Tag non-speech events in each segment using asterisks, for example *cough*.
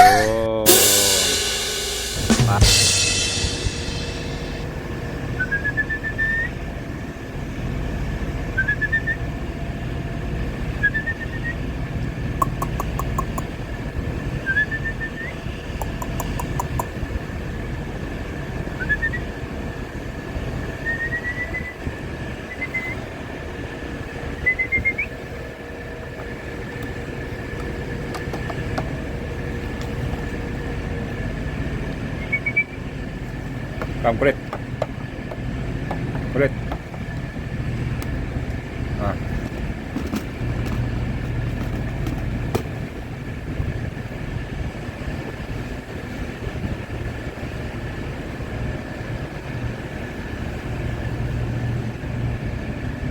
Oh. Come, kulit. Kulit. Ah.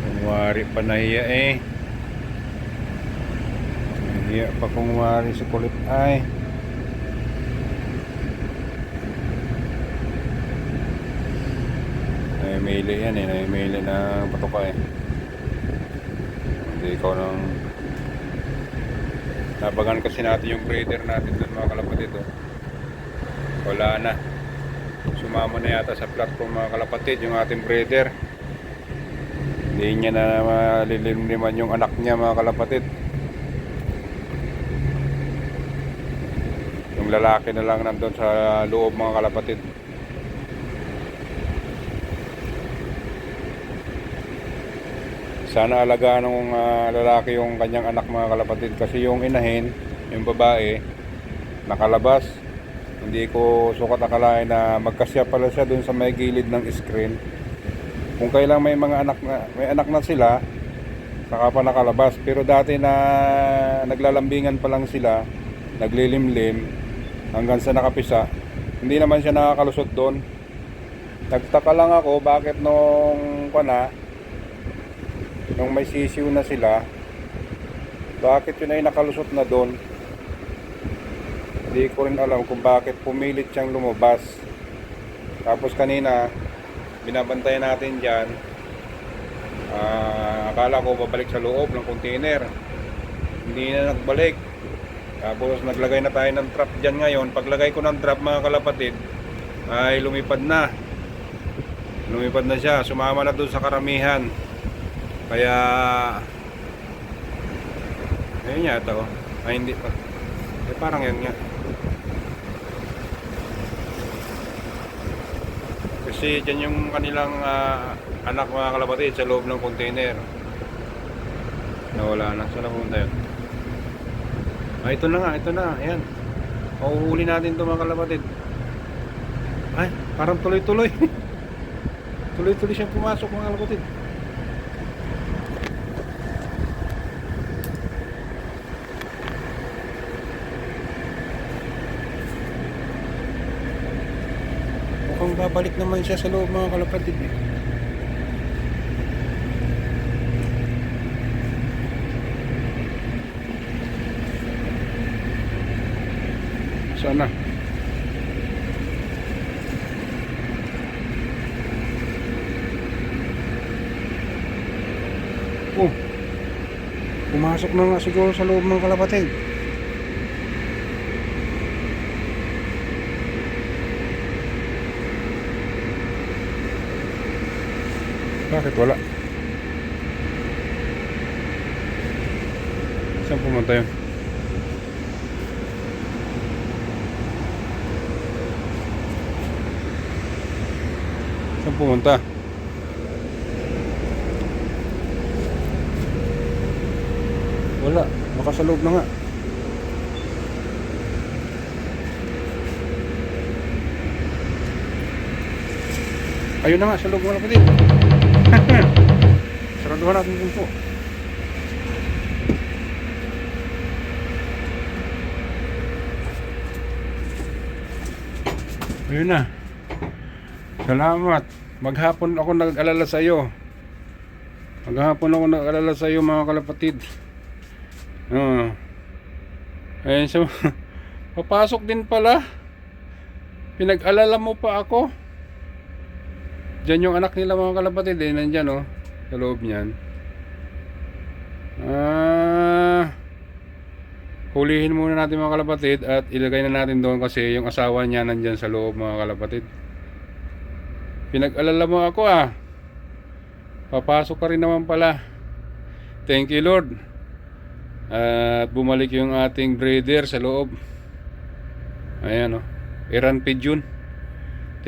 Kumwari pa eh. Nahiya pa kumwari si kulit ay. Namimili yan eh, namimili ng patuka eh. Hindi ikaw nang... Nabagan kasi natin yung breeder natin doon mga kalapatid oh. Wala na. Sumama na yata sa platform mga kalapatid yung ating breeder. Hindi niya na malilimliman yung anak niya mga kalapatid. Yung lalaki na lang nandun sa loob mga kalapatid. Sana alagaan ng ah, lalaki yung kanyang anak mga kalapatid kasi yung inahin, yung babae, nakalabas. Hindi ko sukat akalain na magkasya pala siya dun sa may gilid ng screen. Kung kailang may mga anak na, may anak na sila, saka pa nakalabas. Pero dati na naglalambingan pa lang sila, naglilimlim hanggang sa nakapisa. Hindi naman siya nakakalusot doon. Nagtaka lang ako bakit nung pana, nung may sisiw na sila, bakit yun ay nakalusot na doon? Hindi ko rin alam kung bakit pumilit siyang lumabas. Tapos kanina, binabantayan natin dyan. Ah, akala ko babalik sa loob ng container. Hindi na nagbalik. Tapos naglagay na tayo ng trap dyan ngayon. Paglagay ko ng trap mga kalapatid, ay lumipad na. Lumipad na siya. Sumama na doon sa karamihan. Kaya ayun yata oh. Ay hindi pa. Eh parang yan nga. Kasi dyan yung kanilang ah, anak mga kalapatid sa loob ng container. Nawala na. Saan na yun? Ah, ito na nga. Ito na. Ayan. Mahuhuli natin ito mga kalapatid. Ay, parang tuloy-tuloy. *laughs* tuloy-tuloy siyang pumasok mga kalapatid. Mukhang babalik naman siya sa loob mga kalapatid eh. Sana. Oh. Pumasok na nga siguro sa loob ng kalapatid. Bakit wala? Saan pumunta yun? Saan pumunta? Wala. Baka sa loob na nga. Ayun na nga, sa loob wala pa din. Saraduhan natin yung po. Ayun na. Salamat. Maghapon ako nag-alala sa iyo. Maghapon ako nag-alala sa iyo mga kalapatid. Oo. Ayun so, *laughs* papasok din pala. Pinag-alala mo pa ako. Diyan yung anak nila mga kalapatid eh, nandyan oh, sa loob niyan. Ah, Hulihin muna natin mga kalapatid at ilagay na natin doon kasi yung asawa niya nandyan sa loob mga kalapatid. Pinag-alala mo ako ah. Papasok ka rin naman pala. Thank you Lord. At bumalik yung ating breeder sa loob. Ayan o. Iran Pigeon.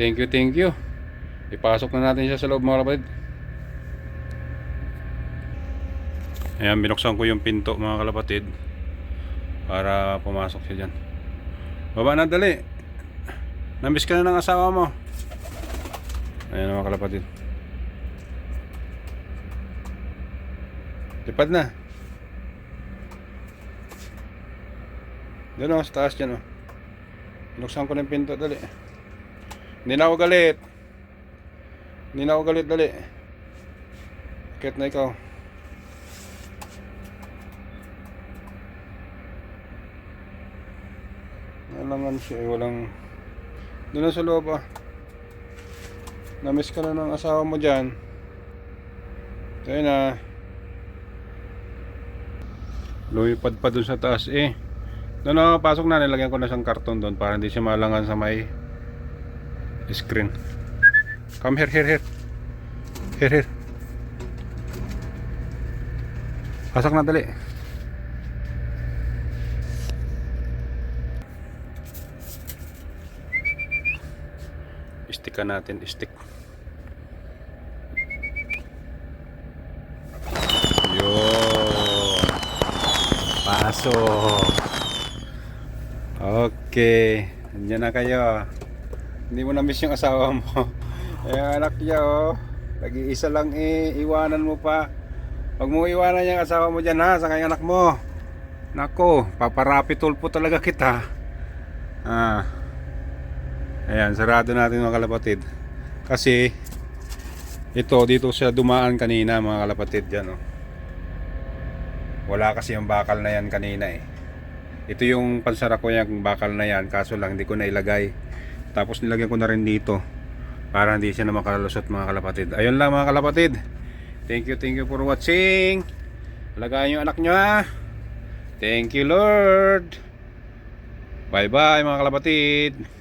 Thank you, thank you. Ipasok na natin siya sa loob mga kalapatid. Ayan, binuksan ko yung pinto mga kalapatid. Para pumasok siya dyan. Baba na dali. Namiss ka na ng asawa mo. Ayan mga kalapatid. Lipad na. Doon o, sa taas dyan o. Binuksan ko na yung pinto, dali. Hindi na ako galit. Hindi na ako galit, dali. Kit na ikaw. Alangan siya, eh, walang... Doon na sa loob ah. Namiss ka na ng asawa mo dyan. Tayo na. Lumipad pa dun sa taas eh. Doon na, pasok na. Nilagyan ko na siyang karton doon para hindi siya malangan sa may screen. Come here, here, here. Here, here. Pasok na dali. Stickan natin, stick. Yun. Pasok. Okay. Andiyan na kayo. Hindi mo na-miss yung asawa mo. *laughs* Yung anak niya oh. Nag-iisa lang eh. Iwanan mo pa. Pag mo iwanan yung asawa mo dyan ha. Sa kanyang anak mo. Nako. Paparapi tulpo talaga kita. Ah. Ayan. Sarado natin mga kalapatid. Kasi. Ito. Dito siya dumaan kanina mga kalapatid. Dyan oh. Wala kasi yung bakal na yan kanina eh. Ito yung pansara ko yung bakal na yan. Kaso lang hindi ko nailagay. Tapos nilagyan ko na rin dito para hindi siya na makalusot mga kalapatid. Ayun lang mga kalapatid. Thank you, thank you for watching. Alagaan yung anak nyo ha. Thank you Lord. Bye bye mga kalapatid.